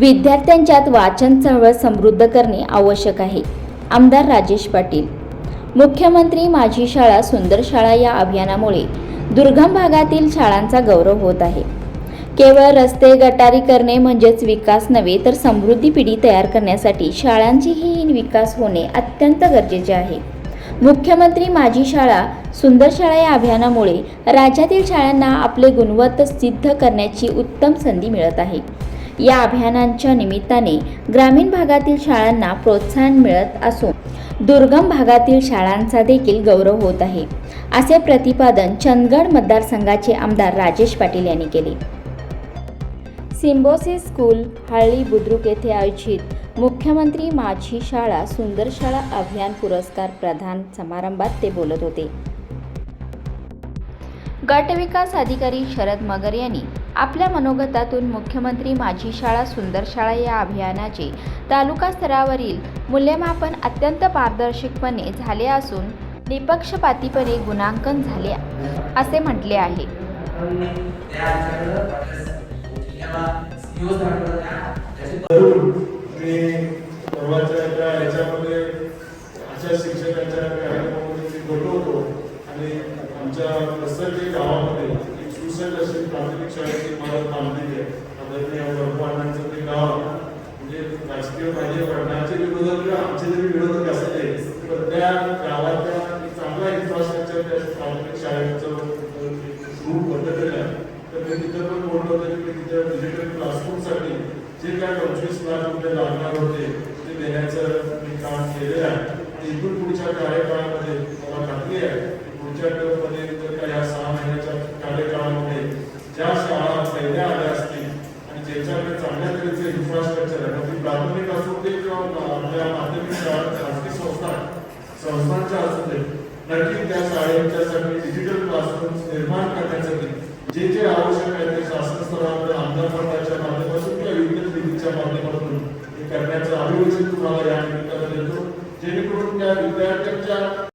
विद्यार्थ्यांच्यात वाचन चळवळ समृद्ध करणे आवश्यक आहे. आमदार राजेश पाटील. मुख्यमंत्री माझी शाळा सुंदर शाळा या अभियानामुळे दुर्गम भागातील शाळांचा गौरव होत आहे. केवळ रस्ते गटारी करणे म्हणजेच विकास नव्हे तर समृद्धी पिढी तयार करण्यासाठी शाळांचीही विकास होणे अत्यंत गरजेचे आहे. मुख्यमंत्री माझी शाळा सुंदर शाळा या अभियानामुळे राज्यातील शाळांना आपले गुणवत्ता सिद्ध करण्याची उत्तम संधी मिळत आहे. या अभियानांच्या निमित्ताने ग्रामीण भागातील शाळांना प्रोत्साहन मिळत असून दुर्गम भागातील शाळांचा देखील गौरव होत आहे. असे प्रतिपादन चंदगड मतदारसंघाचे आमदार राजेश पाटील यांनी केले. सिम्बोसिस स्कूल हळ्ळी बुद्रुक येथे आयोजित मुख्यमंत्री माझी शाळा सुंदर शाळा अभियान पुरस्कार प्रदान समारंभात ते बोलत होते. गटविकास अधिकारी शरद मगर यांनी आपल्या मनोगतातून मुख्यमंत्री माझी शाळा सुंदर शाळा या अभियानाचे तालुका स्तरावरील मूल्यमापन अत्यंत पारदर्शकपणे झाले असून निपक्षपातीपणे गुणांकन झाले असे म्हटले आहे. शिक्षकांच्या आणि आमच्या कसरली गावामध्ये अशी प्राथमिक शाळेची इमारत बांधलेली आहे. आदरणीय ते गाव म्हणजे राजकीय पाहिजे पडण्याचे विरोधक किंवा आमचे जरी विरोधक असले तर त्या गावाच्या चांगला इन्फ्रास्ट्रक्चर त्या प्राथमिक शाळेचं सुरू पद्धतीने आहे. तर मी तिथं पण बोललो होतो की तिथे डिजिटल क्लासरूमसाठी जे काय पंचवीस लाख रुपये लागणार होते ते देण्याचं मी काम केलेलं आहे. आणि इथून पुढच्या कार्यकाळामध्ये मला खात्री आहे की पुढच्या टर्ममध्ये जर का या सहा महिन्याच्या कार्यकाळामध्ये ज्या शाळा पहिल्या आल्या असतील आणि चांगल्या तऱ्हेचे इन्फ्रास्ट्रक्चर आहे. मग ती प्राथमिक असू दे किंवा आपल्या माध्यमिक शाळा खासगी संस्था संस्थांच्या असू दे नक्की त्या शाळेच्यासाठी डिजिटल क्लासरूम निर्माण करण्यासाठी जे जे आवश्यक आहे ते शासन स्तरावर आमदार मंडळाच्या माध्यमातून किंवा विविध निधीच्या माध्यमातून हे करण्याचं अभिवचन तुम्हाला या निमित्तानं देतो. जेणेकरून त्या विद्यार्थ्यांच्या